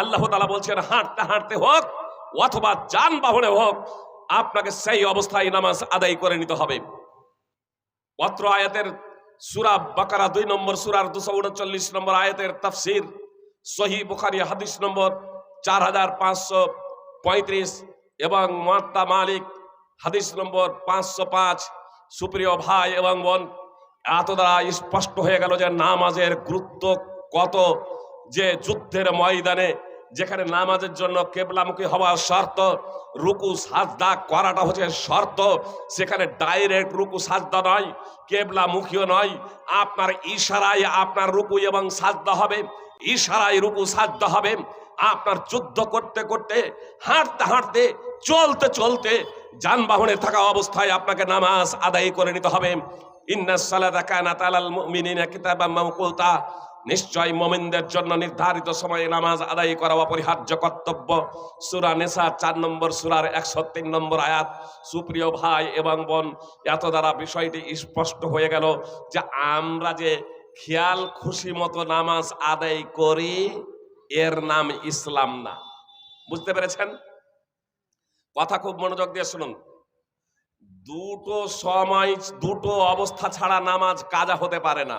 আল্লাহ তালা বলছেন, হাঁটতে হাঁটতে হোক অথবা যানবাহনে হোক, আপনাকে সেই অবস্থায় নামাজ আদায় করে নিতে হবে। অত্র আয়াতের সুরা বাকারা দুই নম্বর, সুরার দুশো উনচল্লিশ নম্বর আয়াতের তাফসির সহি বুখারি হাদিস নম্বর চার হাজার পাঁচশো পঁয়ত্রিশ এবং মহাত্মা মালিক হাদিস নম্বর পাঁচশো পাঁচ। সুপ্রিয় ভাই এবং বোন এত দ্বারা স্পষ্ট হয়ে গেল যে নামাজের গুরুত্ব কত, যে যুদ্ধের ময়দানে যেখানে নামাজের জন্য কেবলামুখী হওয়ার শর্ত, রুকু, সাজদা করাটা হচ্ছে শর্ত। সেখানে ডাইরেক্ট রুকু, সাজদা নয়, কেবলামুখীও নয়। আপনার ইশারায় আপনার রুকু এবং সাজদা হবে। ইশারায় রুকু, সাজদা হবে। আপনার যুদ্ধ করতে করতে, হাঁটতে হাঁটতে, চলতে চলতে যানবাহনে থাকা অবস্থায় আপনাকে নামাজ আদায় করে নিতে হবে। ইন্নাস সালাতা কানাত আলাল মুমিনিনা কিতাবাম মাওকুতা। নিশ্চয় মোমিনদের জন্য নির্ধারিত সময়ে নামাজ আদায় করা অপরিহার্য কর্তব্য। সুরা নেশা চার নম্বর, সুরার একশো তিন নম্বর আয়াত। সুপ্রিয় ভাই এবং বোন এত দ্বারা বিষয়টি স্পষ্ট হয়ে গেল যে আমরা যে খেয়াল খুশি মতো নামাজ আদায় করি, এর নাম ইসলাম না। বুঝতে পেরেছেন? কথা খুব মনোযোগ দিয়ে শুনুন। দুটো সময়, দুটো অবস্থা ছাড়া নামাজ কাজা হতে পারে না।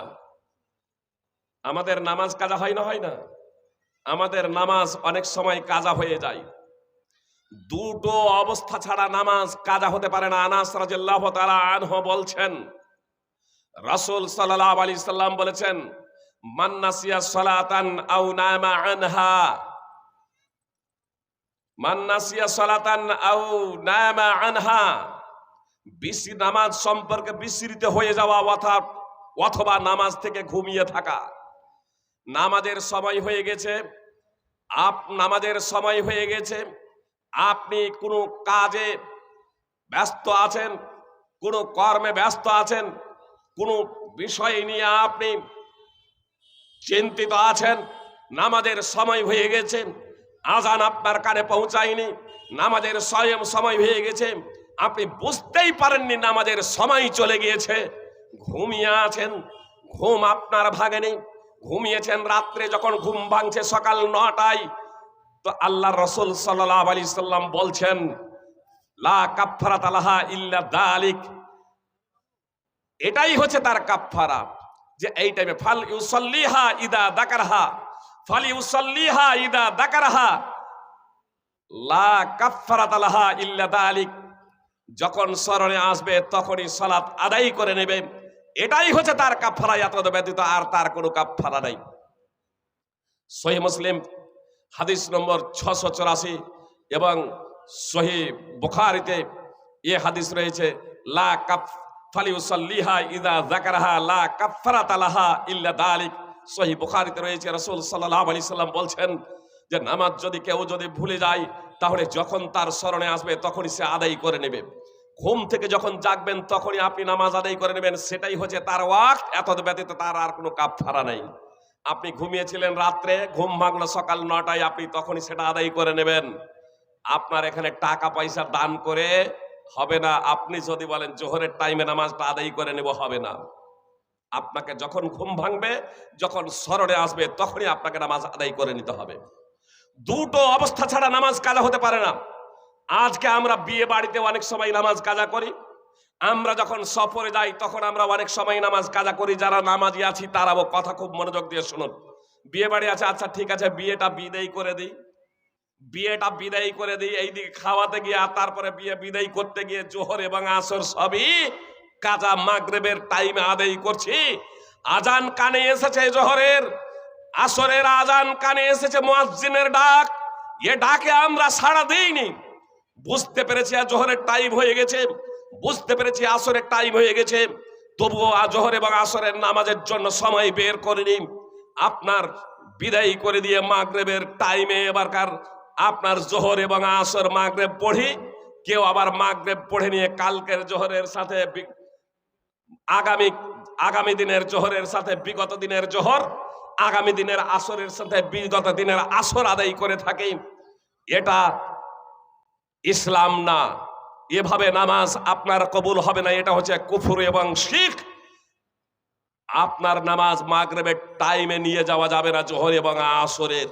আমাদের নামাজ কাজা হয় না হয় না? আমাদের নামাজ অনেক সময় কাজা হয়ে যায়। দুটো অবস্থা ছাড়া নামাজ কাজা হতে পারে না। আনাস রাজিয়াল্লাহু তারা আনহু বলছেন, রাসূল সাল্লাল্লাহু আলাইহি সাল্লাম বলেছেন, মান নাসিয়া সালাতান আও নামা আনহা। মান নাসিয়া সালাতান আও নামা আনহা। বিসি নামাজ সম্পর্কে বিস্মৃত হয়ে যাওয়া অথবা নামাজ থেকে ঘুমিয়ে থাকা। নামাজের সময় হয়ে গেছে। আপ, নামাজের সময় হয়ে গেছে। আপনি কোনো কাজে ব্যস্ত আছেন, কোনো কর্মে ব্যস্ত আছেন, কোনো বিষয় নিয়ে আপনি চিন্তিত আছেন, নামাজের সময় হয়ে গেছে, আজান আপনার কানে পৌঁছায়নি, নামাজের স্বয়ং সময় হয়ে গেছে, আপনি বুঝতেই পারেননি নামাজের সময় চলে গিয়েছে। ঘুমিয়ে আছেন, ঘুম আপনার ভাগেনি ঘুমিয়েছেন রাত্রে যখন ঘুম ভাঙছে সকাল নটায়, তো আল্লাহ রসুল সাল্লাহ আলি সাল্লাম বলছেন, লা ইল্লা এটাই হচ্ছে তার কাফারা যে এই টাইমে ফাল ইউসল্লিহা ইদা দাকারহা, ফাল ইউসল্লিহা ইদা দাকারহা। লা কাফারাত আলাহা ইল্লা দালিক। যখন স্মরণে আসবে তখনই সালাত আদায় করে নেবে। এটাই হচ্ছে তার কাফারা এত ব্যতীত আর তার কোনো কাফারা নাই। সহি মুসলিম হাদিস নম্বর ছশো চৌরাশি এবং সহি বুখারিতে এ হাদিস রয়েছে, লা কাফ ইদা লা দালিক। সহি বুখারিতে রয়েছে, রাসূল সাল্লাল্লাহু আলাইহি সাল্লাম বলছেন যে নামাজ যদি কেউ যদি ভুলে যায়, তাহলে যখন তার স্মরণে আসবে, তখনই সে আদায় করে নেবে। ঘুম থেকে যখন জাগবেন তখনই আপনি নামাজ আদায় করে নেবেন। সেটাই হচ্ছে তার ওয়াক্ত। এত ব্যতীত তার আর কোনো কাফারা নাই। আপনি ঘুমিয়েছিলেন রাত্রে, ঘুম ভাঙলো সকাল নটায়, আপনি তখনই সেটা আদায় করে নেবেন। আপনার এখানে টাকা পয়সা দান করে হবে না। আপনি যদি বলেন, জোহরের টাইমে নামাজটা আদায় করে নেব, হবে না। আপনাকে যখন ঘুম ভাঙবে, যখন স্মরণে আসবে, তখনই আপনাকে নামাজ আদায় করে নিতে হবে। দুটো অবস্থা ছাড়া নামাজ কাজা হতে পারে না। আজকে আমরা বিয়ে বাড়িতে অনেক সময় নামাজ কাজা করি। আমরা যখন সফরে যাই, তখন আমরা অনেক সময় নামাজ কাজা করি। যারা নামাজি আছি, তারাও কথা খুব মনোযোগ দিয়ে শুনুন। বিয়ে বাড়ি আছে আচ্ছা ঠিক আছে, বিয়েটা বিদায় করে দিই। বিয়েটা বিদায় করে দিই, এইদিকে খাওয়াতে গিয়ে আর তারপরে বিয়ে বিদায় করতে গিয়ে জোহর এবং আসর সবই কাজা মাগরেবের টাইমে আদায় করছি। আজান কানে এসেছে জোহরের, আসরের আজান কানে এসেছে মুয়াজ্জিনের ডাক। এ ডাকে আমরা সাড়া দেইনি। বুঝতে পেরেছি আর জোহরের টাইম হয়ে গেছে। বুঝতে পেরেছি আসরের টাইম হয়ে গেছে। তবুও জোহর এবং আসরের নামাজের জন্য সময় বের করিনি। আপনার বিদায় করে দিয়ে মাগরেবের টাইমে এবারকার আপনার জোহর এবং আসর মাগরেব পড়ি। কেউ আবার মাগরেব পড়ে নিয়ে কালকের জোহরের সাথে আগামী আগামী দিনের জোহরের সাথে বিগত দিনের জোহর, আগামী দিনের আসরের সাথে বিগত দিনের আসর আদায় করে থাকি। এটা ইসলাম না। এভাবে নামাজ আপনার কবুল হবে না, এটা হচ্ছে কুফুর এবং শিখ। আপনার নামাজ মাগরেবের টাইমে নিয়ে যাওয়া যাবে না, জোহর এবং আসরের।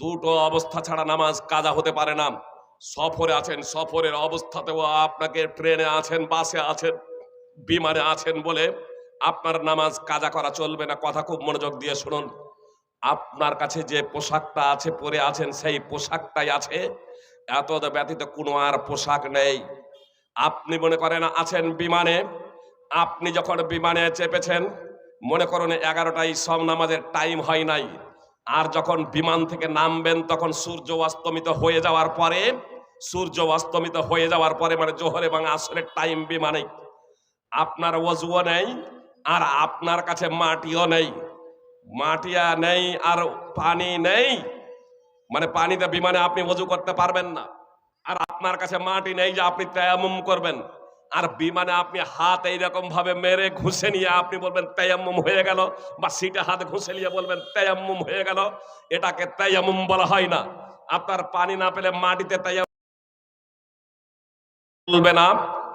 দুটো অবস্থা ছাড়া নামাজ কাজা হতে পারে না। সফরে আছেন, সফরের অবস্থাতেও আপনাকে ট্রেনে আছেন, বাসে আছেন, বিমানে আছেন বলে আপনার নামাজ কাজা করা চলবে না। কথা খুব মনোযোগ দিয়ে শুনুন। আপনার কাছে যে পোশাকটা আছে, পরে আছেন, সেই পোশাকটাই আছে। এত ব্যতীত কোনো আর পোশাক নেই। আপনি মনে করেন আছেন বিমানে? আপনি যখন বিমানে চেপেছেন, মনে করুন এগারোটায় সব নামাজের টাইম হয় নাই। আর যখন বিমান থেকে নামবেন, তখন সূর্য অস্তমিত হয়ে যাওয়ার পরে, সূর্য অস্তমিত হয়ে যাওয়ার পরে মানে জোহর এবং আসরের টাইম বিমানে। আপনার ওজুও নেই, আর আপনার কাছে মাটিও নেই। মাটিয়া নেই আর পানি নেই। মানে পানিতে বিমানে আপনি ওজু করতে পারবেন না। আর আপনার কাছে মাটি নেই যে আপনি তেয়ামুম করবেন। আর বিমানে আপনি হাত এইরকম ভাবে মেরে ঘুষে নিয়ে আপনি বলবেন, তেয়াম্মুম হয়ে গেল। বা সিটে হাত ঘুষে নিয়ে বলবেন, তেয়াম্মুম হয়ে গেল। এটাকে তেয়াম্মুম বলা হয় না। আপনার পানি না পেলে মাটিতে তেয়াম বলবে না।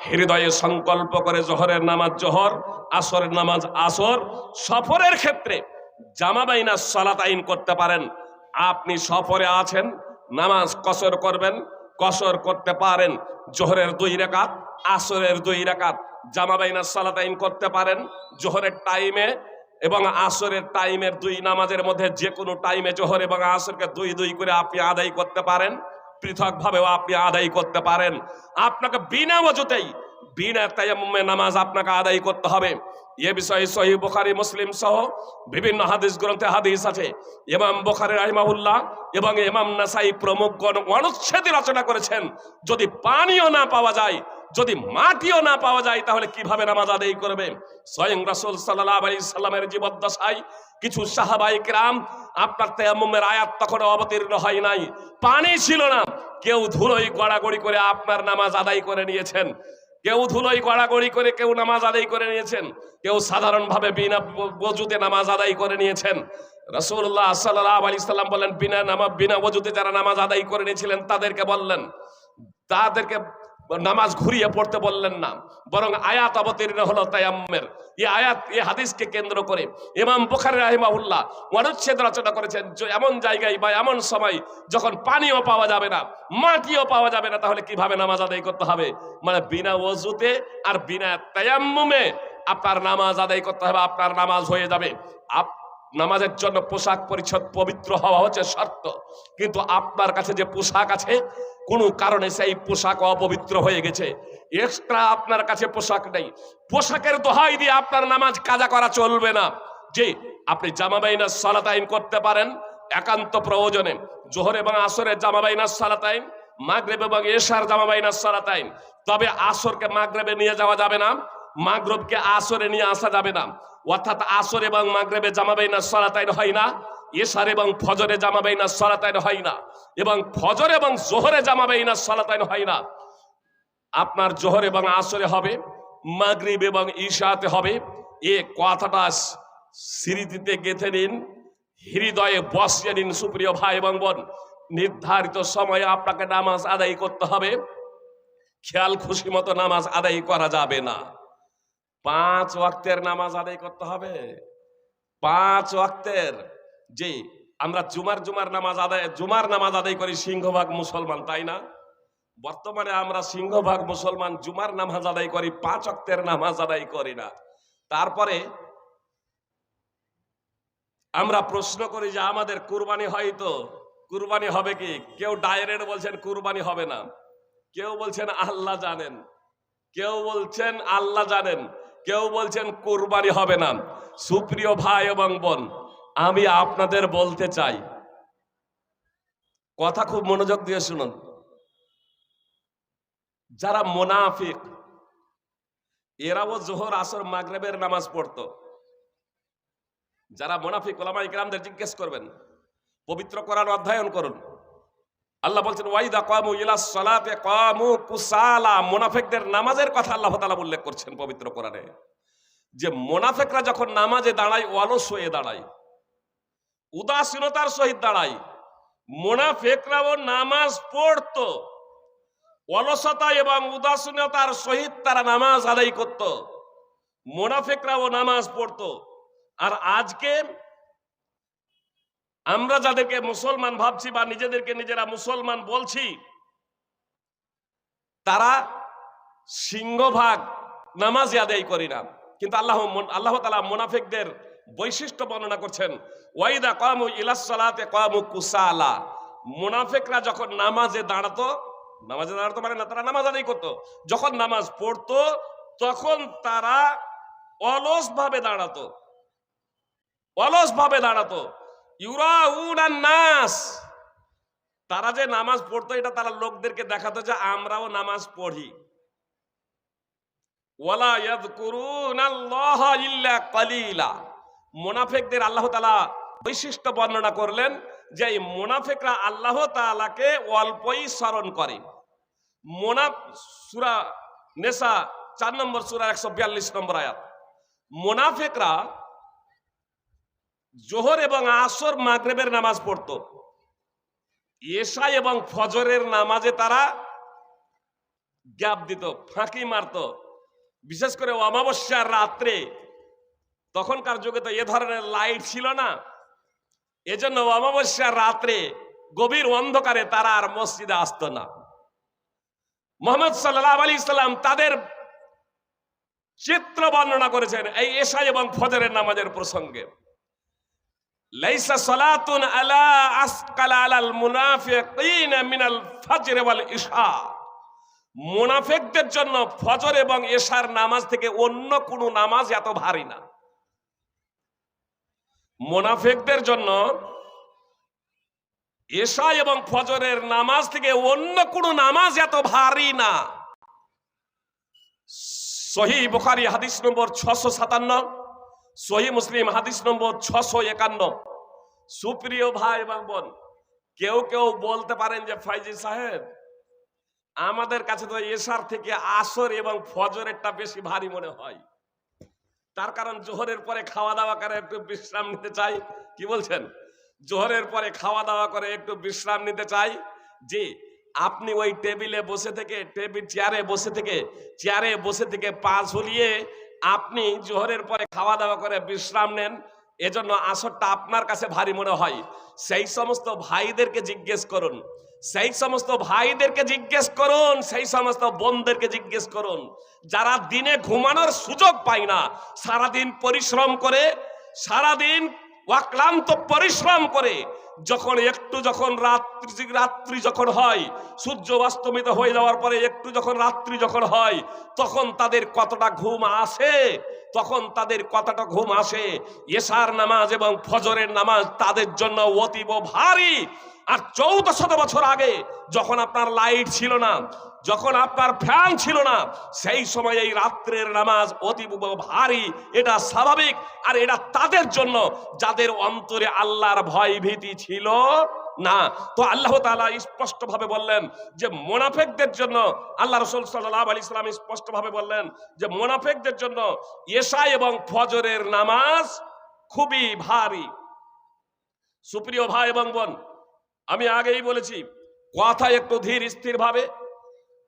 হৃদয়ে সংকল্প করে জোহরের নামাজ জোহর, আসরের নামাজ আসর। সফরের ক্ষেত্রে জামা বাইনা সলাত আইন করতে পারেন। আপনি সফরে আছেন, নামাজ কসর করবেন, কসর করতে পারেন, জোহরের দুই রেখাত, আসরের দুই রেখাত জামা বাইনা সলাত করতে পারেন, জোহরের টাইমে এবং আসরের টাইমের দুই নামাজের মধ্যে যে কোনো টাইমে জোহর এবং আসরকে দুই দুই করে আপনি আদায় করতে পারেন, পৃথকভাবেও আপনি আদায় করতে পারেন। আপনাকে বিনা মজুতেই বিনা নামাজ আপনাকে আদায় করতে হবে। এ বিষয়ে সহি বুখারী, মুসলিম সহ বিভিন্ন হাদিস গ্রন্থে হাদিস আছে। ইমাম বুখারী এবং ইমাম নাসাই প্রমুখগণ অনুচ্ছেদে রচনা করেছেন, যদি পানিও না পাওয়া যায়, যদি মাটিও না পাওয়া যায়, তাহলে কীভাবে নামাজ আদায় করবে? স্বয়ং রাসূল সাল্লাল্লাহু আলাইহি সাল্লামের জীবদ্দশায় কিছু সাহাবাই কিরাম আপনার তেয়াম্মুমের আয়াত তখন অবতীর্ণ হয় নাই। পানি ছিল না। কেউ ধুলোই গড়াগড়ি করে আপনার নামাজ আদায় করে নিয়েছেন। কেউ ধুলোই গড়াগড়ি করে, কেউ নামাজ আদায় করে নিয়েছেন, কেউ সাধারণভাবে বিনা বজুতে নামাজ আদায় করে নিয়েছেন। রসুল্লাহ সাল্লাহ আলি সাল্লাম বললেন বিনা নামা, বিনা বজুতে যারা নামাজ আদায় করে নিয়েছিলেন, তাদেরকে বললেন, তাদেরকে নামাজ ঘুরিয়ে পড়তে বললেন না, বরং আয়াত অবতীর্ণ হলো তায়াম্মের এই আয়াত এই হাদিসকে কেন্দ্র করে ইমাম বুখারী রাহিমাহুল্লাহ অনুচ্ছেদ রচনা করেছেন যে এমন জায়গায় বা এমন সময় যখন পানিও পাওয়া যাবে না, মাটিও পাওয়া যাবে না, তাহলে কীভাবে নামাজ আদায় করতে হবে? মানে বিনা ওযুতে আর বিনা তায়াম্মুমে আপনার নামাজ আদায় করতে হবে, আপনার নামাজ হয়ে যাবে। নামাজের জন্য পোশাক পরিচ্ছদ পবিত্র হওয়া হচ্ছে শর্ত। কিন্তু আপনার কাছে যে পোশাক আছে, কোনো কারণে সেই পোশাক অপবিত্র হয়ে গেছে। এক্সট্রা আপনার কাছে পোশাক নেই। পোশাকের দোহাই দিয়ে আপনার নামাজ কাজা করা চলবে না। যে আপনি জামাবাইনা সালাতাইন করতে পারেন, একান্ত প্রয়োজনে। জোহর এবং আসরের জামাবাইনা সালাতাইন, মাগরেব এবং এশার জামাবাইনা সালাতাইন। তবে আসরকে মাগরেবে নিয়ে যাওয়া যাবে না। মাগরবকে আসরে নিয়ে আসা যাবে না। অর্থাৎ আসর এবং মাগরেবে জামাবাইনা সালাতাইন হয় না। এশার এবং ফজরে জামাবাইনা সালাতাইন হয় না। এবং ফজর এবং জোহরে জামাবাইনা সালাতাইন হয় না। আপনার জোহর এবং আসরে হবে, মাগরিব এবং ঈশাতে হবে। এ কথাটা স্মৃতিতে গেঁথে নিন। হৃদয়ে বসিয়ে নিন, সুপ্রিয় ভাই এবং বোন। নির্ধারিত সময়ে আপনাকে নামাজ আদায় করতে হবে। খেয়াল খুশি মতো নামাজ আদায় করা যাবে না। পাঁচ ওয়াক্তের নামাজ আদায় করতে হবে। পাঁচ ওয়াক্তের জি আমরা জুমার জুমার নামাজ আদায়, জুমার নামাজ আদায় করি সিংহভাগ মুসলমান, তাই না? বর্তমানে আমরা সিংহভাগ মুসলমান, জুমার নামাজ আদায় করি, পাঁচ অক্তের নামাজ আদায় করি না। তারপরে আমরা প্রশ্ন করি যে, আমাদের কুরবানি হয় তো? কুরবানি হবে কি? কেউ ডাইরেক্ট বলছেন, কুরবানি হবে না। কেউ বলছেন, আল্লাহ জানেন। কেউ বলছেন, আল্লাহ জানেন। কেউ বলছেন, কুরবানি হবে না। সুপ্রিয় ভাই এবং বোন, আমি আপনাদের বলতে চাই, কথা খুব মনোযোগ দিয়ে শুনুন। যারা মোনাফিক, এরাও জোহর, আসর, মাগরেবের নামাজ পড়তো। যারা মোনাফিক ওলামা ইকরামদের জিজ্ঞেস করবেন, পবিত্র কোরআন অধ্যয়ন করুন। আল্লাহ বলছেন ওয়াইদা কামু ইলা সালাতে কামু কুসালা। মুনাফিকদের নামাজের কথা আল্লাহ তাআলা উল্লেখ করছেন পবিত্র কোরআনে। যে মোনাফেকরা যখন নামাজে দাঁড়ায়, অলস হয়ে দাঁড়ায়, উদাসীনতার সহিত দাঁড়ায়, মোনাফেকরাও নামাজ পড়তো, অলসতা এবং উদাসীনতার সহিত তারা নামাজ আদায় করত, মোনাফেকরাও নামাজ পড়তো। আর আজকে আমরা যাদেরকে মুসলমান ভাবছি বা নিজেদেরকে নিজেরা মুসলমান বলছি, তারা সিংহভাগ নামাজ আদায় করি না। কিন্তু আল্লাহ আল্লাহ তালা মোনাফিকদের বৈশিষ্ট্য বর্ণনা করছেন, ওয়াইদা কামু ইলাসালাতে কামু কুসালা। মুনাফিকরা যখন নামাজে দাঁড়াতো নামাজে দাঁড়াতো মানে না, তারা নামাজ আদায় করতো। যখন নামাজ পড়তো, তখন তারা অলস ভাবে দাঁড়াতো। অলস ভাবে দাঁড়াতো। নাস। তারা যে নামাজ পড়তো, এটা তারা লোকদেরকে দেখাতো যে আমরাও নামাজ পড়ি। ওয়ালা ইয়াযকুরুনাল্লাহ ইল্লা কালিলা। মুনাফিকদের আল্লাহ তাআলা বৈশিষ্ট্য বর্ণনা করলেন যে এই মোনাফেকরা আল্লাহ তালাকে অল্পই স্মরণ করে। মোনাফ সূরা নেসা চার নম্বর সুরা একশো বিয়াল্লিশ নম্বর আয়াত। মুনাফিকরা জোহর এবং আসর মাগরেবের নামাজ পড়তো। এশা এবং ফজরের নামাজে তারা গ্যাপ দিত, ফাঁকি মারতো। বিশেষ করে অমাবস্যার রাত্রে তখনকার যুগে তো এ ধরনের লাইট ছিল না। এজন্য অমাবস্যার রাত্রে গভীর অন্ধকারে তারা আর মসজিদে আসতো না। মোহাম্মদ সাল্লাহ আলী ইসলাম তাদের চিত্র বর্ণনা করেছেন এই এশা এবং ফজরের নামাজের প্রসঙ্গে। লাইসা সালাতুন আলা আসকাল আলাল মুনাফিকিন মিনাল ফাজর ওয়াল ইশা। মুনাফিকদের জন্য ফজর এবং এশার নামাজ থেকে অন্য কোনো নামাজ এত ভারী না। মুনাফিকদের জন্য এশা এবং ফজরের নামাজ থেকে অন্য কোনো নামাজ এত ভারী না। সহি বুখারি হাদিস নম্বর ছশো সাতান্ন। সহি মুসলিম, হাদিস নম্বর ছশো একান্ন। সুপ্রিয় ভাই এবং বোন, কেউ কেউ বলতে পারেন যে ফাইজি সাহেব, আমাদের কাছে তো এশার থেকে আসর এবং ফজরেরটা বেশি ভারী মনে হয়। তার কারণ জোহরের পরে খাওয়া দাওয়া করে একটু বিশ্রাম নিতে চাই। কি বলছেন? জোহরের পরে খাওয়া দাওয়া করে একটু বিশ্রাম নিতে চাই। জি, আপনি ওই টেবিলে বসে থেকে, টেবিল চেয়ারে বসে থেকে, চেয়ারে বসে থেকে পা ঝুলিয়ে আপনি জোহরের পরে খাওয়া দাওয়া করে বিশ্রাম নেন, এজন্য আসরটা আপনার কাছে ভারী মনে হয়। সেই সমস্ত ভাইদেরকে জিজ্ঞেস করুন, সেই সমস্ত ভাইদেরকে জিজ্ঞেস করুন, সেই সমস্ত বোনদেরকে জিজ্ঞেস করুন, যারা দিনে ঘুমানোর সুযোগ পায় না, সারাদিন পরিশ্রম করে, সারাদিন অক্লান্ত পরিশ্রম করে যখন একটু যখন রাত্রি রাত্রি যখন হয়, সূর্য অস্তমিত হয়ে যাওয়ার পরে একটু যখন রাত্রি যখন হয়, তখন তাদের কতটা ঘুম আসে? তখন তাদের কতটা ঘুম আসে? এশার নামাজ এবং ফজরের নামাজ তাদের জন্য অতীব ভারী। আর চৌদ্দ শত বছর আগে যখন আপনার লাইট ছিল না যখন আপনার ফ্যান ছিল না, সেই সময় এই রাত্রের নামাজ অতি ভারী। এটা স্বাভাবিক আর এটা তাদের জন্য, যাদের অন্তরে আল্লাহর ভয় ভীতি ছিল না। তো আল্লাহ তাআলা স্পষ্ট ভাবে বললেন যে, মোনাফেকদের জন্য, আল্লাহ রসুল সাল্লাহ আলি ইসলাম স্পষ্ট ভাবে বললেন যে, মোনাফেকদের জন্য এশা এবং ফজরের নামাজ খুবই ভারী। সুপ্রিয় ভাই এবং বোন, আমি আগেই বলেছি, কথা একটু ধীর স্থির ভাবে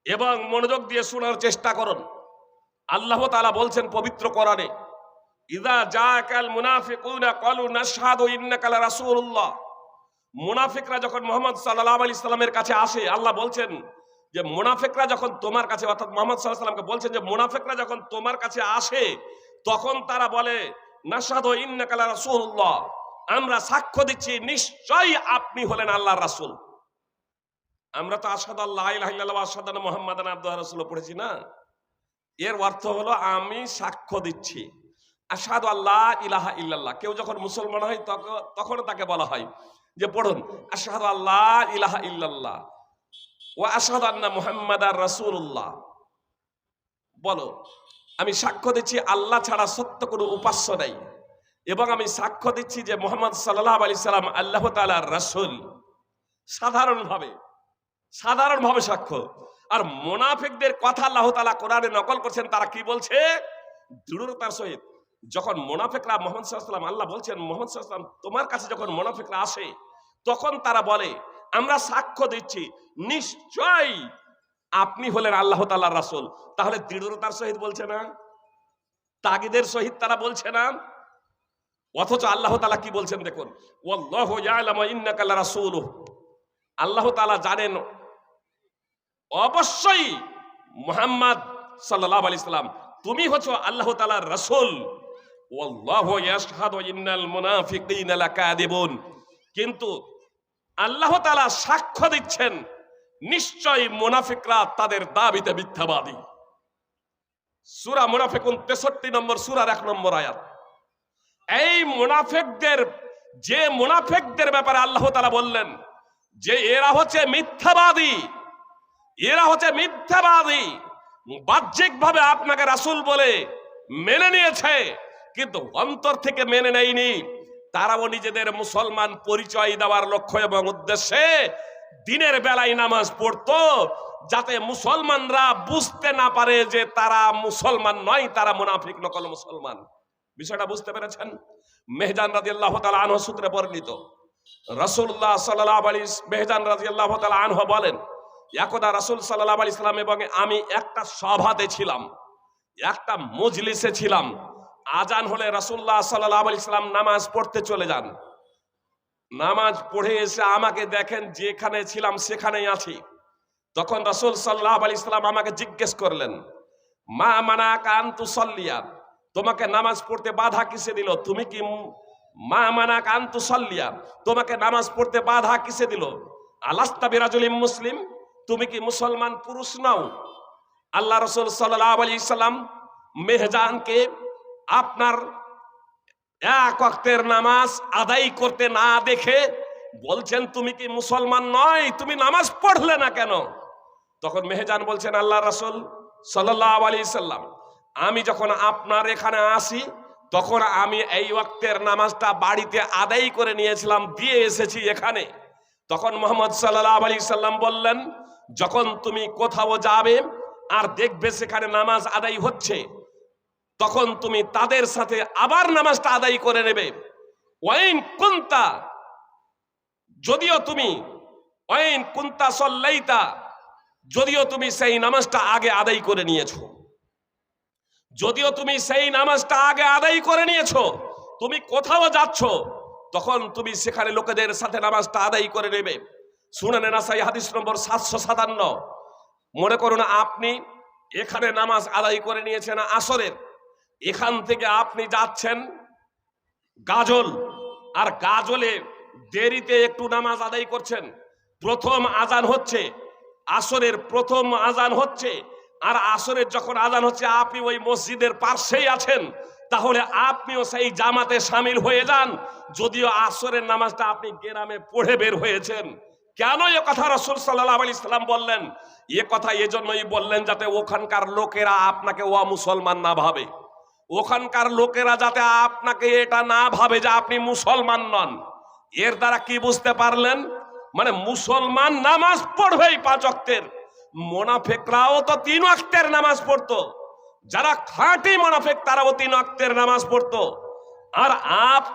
এবং মনোযোগ দিয়ে শোনার চেষ্টা করুন। আল্লাহ তালা বলছেন পবিত্র কোরআনে ইদা জাকাল মুনাফিকুনা ক্বালু নাশহাদু ইন্নাকা লারাসূলুল্লাহ। মুনাফিকরা যখন মোহাম্মদ সাল্লাল্লাহু আলাইহি সাল্লামের কাছে আসে, আল্লাহ বলছেন যে, মুনাফিকরা যখন তোমার কাছে, অর্থাৎ মোহাম্মদ সাল্লাল্লাহু সাল্লামকে বলছেন যে, মুনাফিকরা যখন তোমার কাছে আসে, তখন তারা বলে, নাশহাদু ইন্নাকা লারাসূলুল্লাহ। আমরা সাক্ষ্য দিচ্ছি, নিশ্চয়ই আপনি হলেন আল্লাহর রাসূল। আমরা তো আসাদ আল্লাহ আসাদ মোহাম্মদ আব্দুল রসুল পড়েছি না? এর অর্থ হলো আমি সাক্ষ্য দিচ্ছি। আসাদ আল্লাহ ইলাহা ইল্লাল্লাহ। কেউ যখন মুসলমান হয় তখন তাকে বলা হয় যে পড়ুন আসাদ আল্লাহ ইলাহা ইল্লাল্লাহ ও আসাদ আন্না মোহাম্মদ আর রসুল্লাহ বলো, আমি সাক্ষ্য দিচ্ছি আল্লাহ ছাড়া সত্য কোনো উপাস্য নাই এবং আমি সাক্ষ্য দিচ্ছি যে মোহাম্মদ সাল্লাহ আলি সাল্লাম আল্লাহ তালার রসুল। সাধারণভাবে সাধারণভাবে সাক্ষ্য। আর মোনাফিকদের কথা আল্লাহ তালা কোরআনে নকল করছেন, তারা কি বলছে? দৃঢ়তার সহিত। যখন মোনাফিকরা মোহাম্মদ সাল্লাম আল্লাহ বলছেন, মোহাম্মদ সাল্লাম তোমার কাছে যখন মোনাফিকরা আসে, তখন তারা বলে, আমরা সাক্ষ্য দিচ্ছি। নিশ্চয় আপনি হলেন আল্লাহ তাল্লাহ রাসুল। তাহলে দৃঢ়তার সহিত বলছে না? তাগিদের সহিত তারা বলছে না? অথচ আল্লাহ তালা কি বলছেন দেখুন আল্লাহ তালা জানেন অবশ্যই মুহাম্মদ সাল্লাল্লাহু আলাইহি সাল্লাম, তুমি হচ্ছ আল্লাহ তাআলার রাসূল। কিন্তু আল্লাহ তালা সাক্ষ্য দিচ্ছেন, নিশ্চয়ই মুনাফিকরা তাদের দাবিতে মিথ্যাবাদী। সুরা মুনাফিকুন 63 নম্বর, সুরার এক নম্বর আয়াত। এই মুনাফিকদের, যে মুনাফিকদের ব্যাপারে আল্লাহ তালা বললেন, যে এরা হচ্ছে মিথ্যাবাদী এরা হচ্ছে মিথ্যাবাদী। বাহ্যিক ভাবে আপনাকে রাসূল বলে মেনে নিয়েছে, কিন্তু অন্তর থেকে মেনে নেয়নি। তারাও নিজেদের মুসলমান পরিচয় দেওয়ার লক্ষ্য এবং উদ্দেশ্যে দিনের বেলায় নামাজ পড়তো, যাতে মুসলমানরা বুঝতে না পারে যে তারা মুসলমান নয়, তারা মুনাফিক, নকল মুসলমান। বিষয়টা বুঝতে পেরেছেন? মেহজান রাদিয়াল্লাহু তাআলা আনহু সূত্রে বর্ণিত। রাসূলুল্লাহ সাল্লাল্লাহু আলাইহি, মেহজান রাদিয়াল্লাহু তাআলা আনহু বলেন একদা রাসূল সাল্লাহ আলাইহি সাল্লাম এবং আমি একটা সভাতে ছিলাম, একটা মজলিসে ছিলাম। আজান হলে রাসূলুল্লাহ সাল্লাহ আলাইহি সাল্লাম নামাজ পড়তে চলে যান। নামাজ পড়ে এসে আমাকে দেখেন, যেখানে ছিলাম সেখানেই আছি। তখন রাসুল সাল্লাহ আলাইহি সাল্লাম আমাকে জিজ্ঞেস করলেন, মা মানা কান্তু সল্লিয়াত তোমাকে নামাজ পড়তে বাধা কিসে দিল? তুমি কি মা মানা কান্তু সল্লিয়া তোমাকে নামাজ পড়তে বাধা কিসে দিল? আলাস্তা বিরাজুলিম মুসলিম? তুমি কি মুসলমান পুরুষ নাও? আল্লাহ রসুল সাল্লাহ আলি সাল্লাম মেহজানকে আপনার এক ওয়াক্তের নামাজ আদায় করতে না দেখে বলছেন, তুমি কি মুসলমান নয়? তুমি নামাজ পড়লে না কেন? তখন মেহজান বলছেন, আল্লাহ রসুল সাল্লাহ আলি সাল্লাম, আমি যখন আপনার এখানে আসি, তখন আমি এই ওয়াক্তের নামাজটা বাড়িতে আদায় করে নিয়েছিলাম, দিয়ে এসেছি এখানে। তখন মোহাম্মদ সাল্লাহ আলি সাল্লাম বললেন যখন তুমি কোথাও যাবে আর দেখবে সেখানে নামাজ আদায় হচ্ছে, তখন তুমি তাদের সাথে আবার নামাজটা আদায় করে নেবে। ওয়াইন কুন্তা, যদিও তুমি, ওয়াইন কুন্তা সল্লাইতা, যদিও তুমি সেই নামাজটা আগে আদায় করে নিয়েছো। যদিও তুমি সেই নামাজটা আগে আদায় করে নিয়েছো, তুমি কোথাও যাচ্ছ, তখন তুমি সেখানে লোকেদের সাথে নামাজটা আদায় করে নেবে। শুনে নেনা সাই হাদিস নম্বর সাতশো সাতান্ন। মনে করুন, আপনি এখানে নামাজ আদায় করে নিয়েছেন আসরের। এখান থেকে আপনি যাচ্ছেন গাজল। আর গাজলে দেরিতে একটু নামাজ আদায় করছেন। প্রথম আজান হচ্ছে, আসরের প্রথম আজান হচ্ছে। আর আসরের যখন আজান হচ্ছে, আপনি ওই মসজিদের পার্শ্বেই আছেন। তাহলে আপনিও সেই জামাতে সামিল হয়ে যান। যদিও আসরের নামাজটা আপনি গ্রামে পড়ে বের হয়েছেন। কেন এ কথা রসুল সাল্লাহ আলি ইসলাম বললেন? এ কথা এজন্যই বললেন যাতে ওখানকার লোকেরা আপনাকে ও মুসলমান না ভাবে। ওখানকার লোকেরা যাতে আপনাকে এটা না ভাবে যে আপনি মুসলমান নন। এর দ্বারা কি বুঝতে পারলেন? মানে মুসলমান নামাজ পড়বেই পাঁচ অক্তের মোনাফেকরাও তো তিন অক্তের নামাজ পড়তো। যারা খাঁটি মোনাফেক তারাও তিন অক্তের নামাজ পড়তো। আর আপ